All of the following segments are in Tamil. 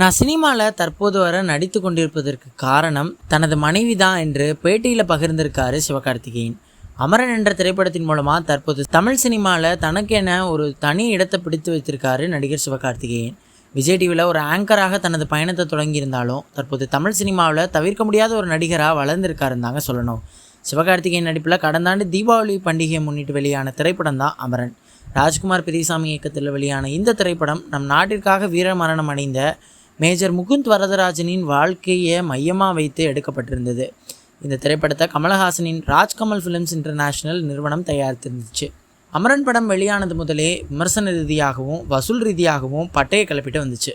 நான் சினிமாவில் தற்போது வர நடித்து கொண்டிருப்பதற்கு காரணம் தனது மனைவி தான் என்று பேட்டியில் பகிர்ந்திருக்காரு சிவகார்த்திகேயன். அமரன் என்ற திரைப்படத்தின் மூலமாக தற்போது தமிழ் சினிமாவில் தனக்கென ஒரு தனி இடத்தை பிடித்து வைத்திருக்காரு நடிகர் சிவகார்த்திகேயன். விஜய் டிவியில் ஒரு ஆங்கராக தனது பயணத்தை தொடங்கியிருந்தாலும் தற்போது தமிழ் சினிமாவில் தவிர்க்க முடியாத ஒரு நடிகராக வளர்ந்திருக்காருந்தாங்க சொல்லணும். சிவகார்த்திகேயன் நடிப்பில் கடந்த ஆண்டு தீபாவளி பண்டிகையை முன்னிட்டு வெளியான திரைப்படம் தான் அமரன். ராஜ்குமார் பெரியசாமி இயக்கத்தில் வெளியான இந்த திரைப்படம் நம் நாட்டிற்காக வீர மரணம் அடைந்த மேஜர் முகுந்த் வரதராஜனின் வாழ்க்கையை மையமாக வைத்து எடுக்கப்பட்டிருந்தது. இந்த திரைப்படத்தை கமலஹாசனின் ராஜ்கமல் ஃபிலிம்ஸ் இன்டர்நேஷனல் நிறுவனம் தயாரித்திருந்துச்சு. அமரன் படம் வெளியானது முதலே விமர்சன ரீதியாகவும் வசூல் ரீதியாகவும் பட்டையை கிளப்பிட்டு வந்துச்சு.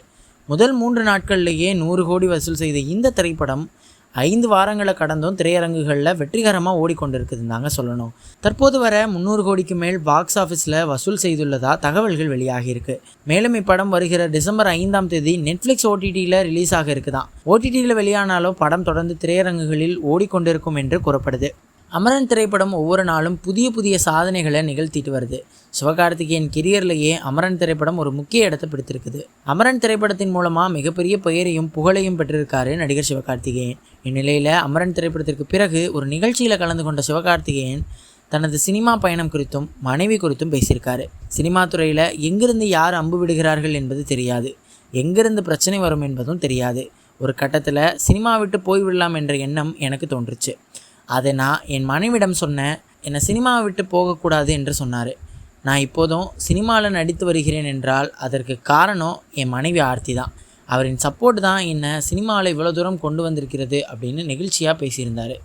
முதல் மூன்று நாட்கள்லேயே நூறு கோடி வசூல் செய்த இந்த திரைப்படம் ஐந்து வாரங்களை கடந்தும் திரையரங்குகளில் வெற்றிகரமாக ஓடிக்கொண்டிருக்குதுன்னு தாங்க சொல்லணும். தற்போது வர முந்நூறு கோடிக்கு மேல் பாக்ஸ் ஆஃபீஸில் வசூல் செய்துள்ளதா தகவல்கள் வெளியாகியிருக்கு. மேலும் இப்படம் வருகிற டிசம்பர் ஐந்தாம் தேதி நெட்ஃப்ளிக்ஸ் ஓடிடியில் ரிலீஸ் ஆக இருக்குதான் ஓடிடியில் வெளியானாலும் படம் தொடர்ந்து திரையரங்குகளில் ஓடிக்கொண்டிருக்கும் என்று கூறப்படுது. அமரன் திரைப்படம் ஒவ்வொரு நாளும் புதிய புதிய சாதனைகளை நிகழ்த்திட்டு வருது. சிவகார்த்திகேயன் கெரியர்லேயே அமரன் திரைப்படம் ஒரு முக்கிய இடத்தை பிடித்திருக்குது. அமரன் திரைப்படத்தின் மூலமாக மிகப்பெரிய பெயரையும் புகழையும் பெற்றிருக்காரு நடிகர் சிவகார்த்திகேயன். இந்நிலையில் அமரன் திரைப்படத்திற்கு பிறகு ஒரு நிகழ்ச்சியில் கலந்து கொண்ட சிவகார்த்திகேயன் தனது சினிமா பயணம் குறித்தும் மனைவி குறித்தும் பேசியிருக்காரு. சினிமா துறையில் எங்கிருந்து யார் அம்பு விடுகிறார்கள் என்பது தெரியாது. எங்கிருந்து பிரச்சனை வரும் என்பதும் தெரியாது. ஒரு கட்டத்தில் சினிமா விட்டு போய்விடலாம் என்ற எண்ணம் எனக்கு தோன்றுச்சு. அதை நான் என் மனைவிடம் சொன்னேன் என்னை சினிமாவை விட்டு போகக்கூடாது என்று சொன்னார். நான் இப்போதும் சினிமாவில் நடித்து வருகிறேன் என்றால் அதற்கு காரணம் என் மனைவி ஆர்த்தி தான். அவரின் சப்போர்ட் தான் என்னை சினிமாவில் இவ்வளோ தூரம் கொண்டு வந்திருக்கிறது அப்படின்னு நெகிழ்ச்சியாக பேசியிருந்தார்.